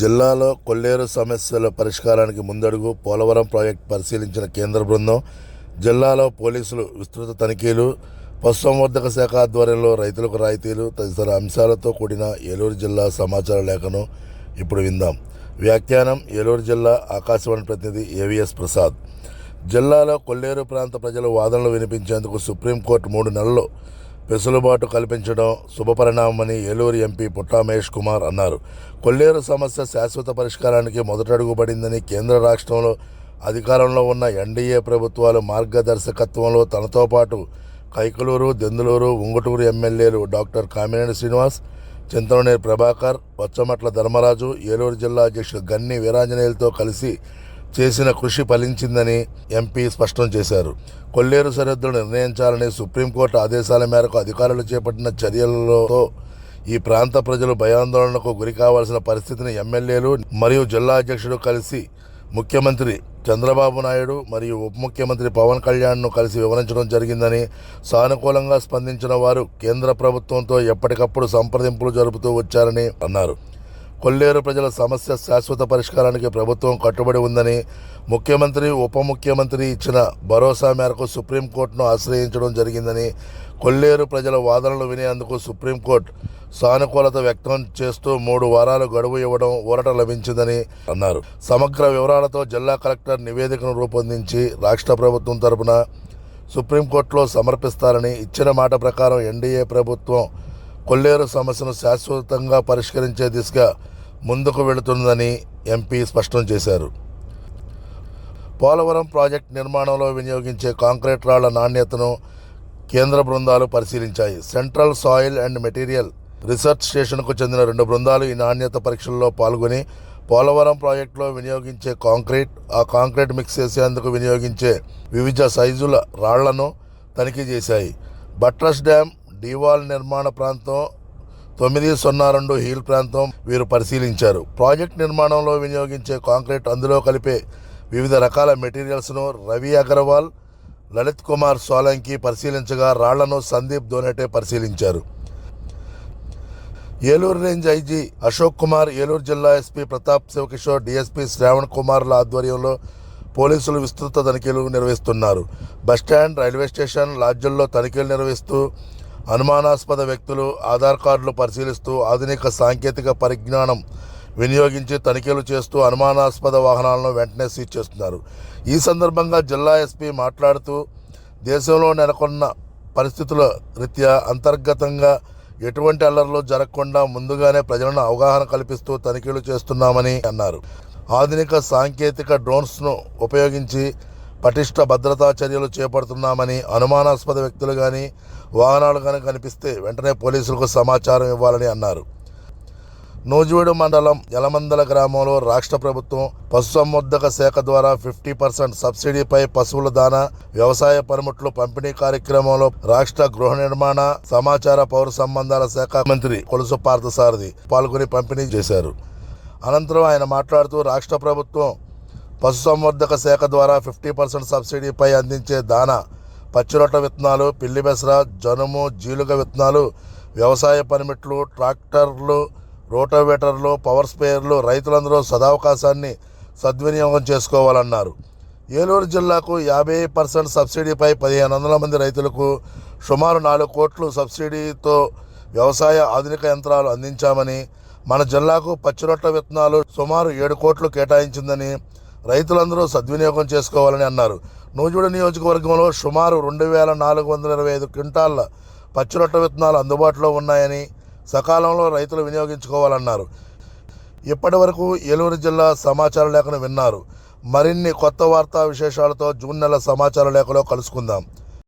జిల్లాలో కొల్లేరు సమస్యల పరిష్కారానికి ముందడుగు పోలవరం ప్రాజెక్టు పరిశీలించిన కేంద్ర బృందం జిల్లాలో పోలీసులు విస్తృత తనిఖీలు పశుసంవర్ధక శాఖ ఆధ్వర్యంలో రైతులకు రాయితీలు తదితర అంశాలతో కూడిన ఏలూరు జిల్లా సమాచార లేఖను ఇప్పుడు విందాం. వ్యాఖ్యానం ఏలూరు జిల్లా ఆకాశవాణి ప్రతినిధి ఏవిఎస్ ప్రసాద్. జిల్లాలో కొల్లేరు ప్రాంత ప్రజల వాదనలు వినిపించేందుకు సుప్రీంకోర్టు మూడు నెలలు వెసులుబాటు కల్పించడం శుభపరిణామమని ఏలూరు ఎంపీ పుట్టా మహేష్ కుమార్ అన్నారు. కొల్లేరు సమస్య శాశ్వత పరిష్కారానికి మొదటడుగు పడిందని కేంద్ర రాష్ట్రంలో అధికారంలో ఉన్న ఎన్డీఏ ప్రభుత్వాలు మార్గదర్శకత్వంలో తనతో పాటు కైకలూరు దెందులూరు ఉంగుటూరు ఎమ్మెల్యేలు డాక్టర్ కామినేని శ్రీనివాస్ చింతననేని ప్రభాకర్ వచ్చమట్ల ధర్మరాజు ఏలూరు జిల్లా అధ్యక్షుడు గన్ని వీరాంజనేయులతో కలిసి చేసిన కృషి ఫలించిందని ఎంపీ స్పష్టం చేశారు. కొల్లేరు సరిహద్దులు నిర్ణయించాలని సుప్రీంకోర్టు ఆదేశాల మేరకు అధికారులు చేపట్టిన చర్యలతో ఈ ప్రాంత ప్రజలు భయాందోళనకు గురి కావాల్సిన పరిస్థితిని ఎమ్మెల్యేలు మరియు జిల్లా అధ్యక్షుడు కలిసి ముఖ్యమంత్రి చంద్రబాబు నాయుడు మరియు ఉప ముఖ్యమంత్రి పవన్ కళ్యాణ్ను కలిసి వివరించడం జరిగిందని సానుకూలంగా స్పందించిన వారు కేంద్ర ప్రభుత్వంతో ఎప్పటికప్పుడు సంప్రదింపులు జరుపుతూ వచ్చారని అన్నారు. కొల్లేరు ప్రజల సమస్య శాశ్వత పరిష్కారానికి ప్రభుత్వం కట్టుబడి ఉందని ముఖ్యమంత్రి ఉప ముఖ్యమంత్రి ఇచ్చిన భరోసా మేరకు సుప్రీంకోర్టును ఆశ్రయించడం జరిగిందని కొల్లేరు ప్రజల వాదనలు వినేందుకు సుప్రీంకోర్టు సానుకూలత వ్యక్తం చేస్తూ మూడు వారాలు గడువు ఇవ్వడం ఊరట లభించిందని అన్నారు. సమగ్ర వివరాలతో జిల్లా కలెక్టర్ నివేదికను రూపొందించి రాష్ట్ర ప్రభుత్వం తరపున సుప్రీంకోర్టులో సమర్పిస్తారని ఇచ్చిన మాట ప్రకారం ఎన్డీఏ ప్రభుత్వం కొల్లేరు సమస్యను శాశ్వతంగా పరిష్కరించే దిశగా ముందుకు వెళుతుందని ఎంపీ స్పష్టం చేశారు. పోలవరం ప్రాజెక్టు నిర్మాణంలో వినియోగించే కాంక్రీట్ రాళ్ళ నాణ్యతను కేంద్ర బృందాలు పరిశీలించాయి. Central soil and material research స్టేషన్కు చెందిన రెండు బృందాలు ఈ నాణ్యత పరీక్షల్లో పాల్గొని పోలవరం ప్రాజెక్టులో వినియోగించే కాంక్రీట్ ఆ కాంక్రీట్ మిక్స్ చేసేందుకు వినియోగించే వివిధ సైజుల రాళ్ళను తనిఖీ చేశాయి. బట్రస్ డ్యామ్ డివాల్ నిర్మాణ ప్రాంతం తొమ్మిది సున్నా రెండు హీల్ ప్రాంతం వీరు పరిశీలించారు. ప్రాజెక్ట్ నిర్మాణంలో వినియోగించే కాంక్రీట్ అందులో కలిపే వివిధ రకాల మెటీరియల్స్ను రవి అగర్వాల్ లలిత్ కుమార్ సోలంకి పరిశీలించగా రాళ్ళను సందీప్ ధోనెటే పరిశీలించారు. ఏలూరు రేంజ్ ఐజీ అశోక్ కుమార్ ఏలూరు జిల్లా ఎస్పీ ప్రతాప్ శివకిషోర్ డిఎస్పీ శ్రావణ్ కుమార్ల ఆధ్వర్యంలో పోలీసులు విస్తృత తనిఖీలు నిర్వహిస్తున్నారు. బస్టాండ్ రైల్వే స్టేషన్ లాడ్జుల్లో తనిఖీలు నిర్వహిస్తూ అనుమానాస్పద వ్యక్తులు ఆధార్ కార్డులు పరిశీలిస్తూ ఆధునిక సాంకేతిక పరిజ్ఞానం వినియోగించి తనిఖీలు చేస్తూ అనుమానాస్పద వాహనాలను వెంటనే సీజ్ చేస్తున్నారు. ఈ సందర్భంగా జిల్లా ఎస్పీ మాట్లాడుతూ దేశంలో నెలకొన్న పరిస్థితుల రీత్యా అంతర్గతంగా ఎటువంటి అల్లర్లు జరగకుండా ముందుగానే ప్రజలను అవగాహన కల్పిస్తూ తనిఖీలు చేస్తున్నామని అన్నారు. ఆధునిక సాంకేతిక డ్రోన్స్ను ఉపయోగించి పటిష్ట భద్రతా చర్యలు చేపడుతున్నామని అనుమానాస్పద వ్యక్తులు కానీ వాహనాలు కానీ కనిపిస్తే వెంటనే పోలీసులకు సమాచారం ఇవ్వాలని అన్నారు. నూజివీడు మండలం యలమందల గ్రామంలో రాష్ట్ర ప్రభుత్వం పశుసంవర్ధక శాఖ ద్వారా ఫిఫ్టీ పర్సెంట్ సబ్సిడీపై పశువుల దానా వ్యవసాయ పనిముట్లు పంపిణీ కార్యక్రమంలో రాష్ట్ర గృహ నిర్మాణ సమాచార పౌర సంబంధాల శాఖ మంత్రి కొలుసు పార్థసారథి పాల్గొని పంపిణీ చేశారు. అనంతరం ఆయన మాట్లాడుతూ రాష్ట్ర ప్రభుత్వం పశుసంవర్ధక శాఖ ద్వారా ఫిఫ్టీ పర్సెంట్ సబ్సిడీపై అందించే దానా పచ్చిరొట్ట విత్తనాలు పిల్లి బెసర జనుము జీలుగ విత్తనాలు వ్యవసాయ పనిముట్లు ట్రాక్టర్లు రోటోవేటర్లు పవర్ స్పేయర్లు రైతులందరూ సదావకాశాన్ని సద్వినియోగం చేసుకోవాలన్నారు. ఏలూరు జిల్లాకు యాభై పర్సెంట్ సబ్సిడీపై పదిహేను వందల మంది రైతులకు సుమారు నాలుగు కోట్లు సబ్సిడీతో వ్యవసాయ ఆధునిక యంత్రాలు అందించామని మన జిల్లాకు పచ్చిరొట్ట విత్తనాలు సుమారు ఏడు కోట్లు కేటాయించిందని రైతులందరూ సద్వినియోగం చేసుకోవాలని అన్నారు. నూజివీడు నియోజకవర్గంలో సుమారు రెండు వేల నాలుగు వందల ఇరవై ఐదు క్వింటాళ్ళ పచ్చిరొట్ట విత్తనాలు అందుబాటులో ఉన్నాయని సకాలంలో రైతులు వినియోగించుకోవాలన్నారు. ఇప్పటి వరకు ఏలూరు జిల్లా సమాచార లేఖను విన్నారు. మరిన్ని కొత్త వార్తా విశేషాలతో జూన్ నెల సమాచార లేఖలో కలుసుకుందాం.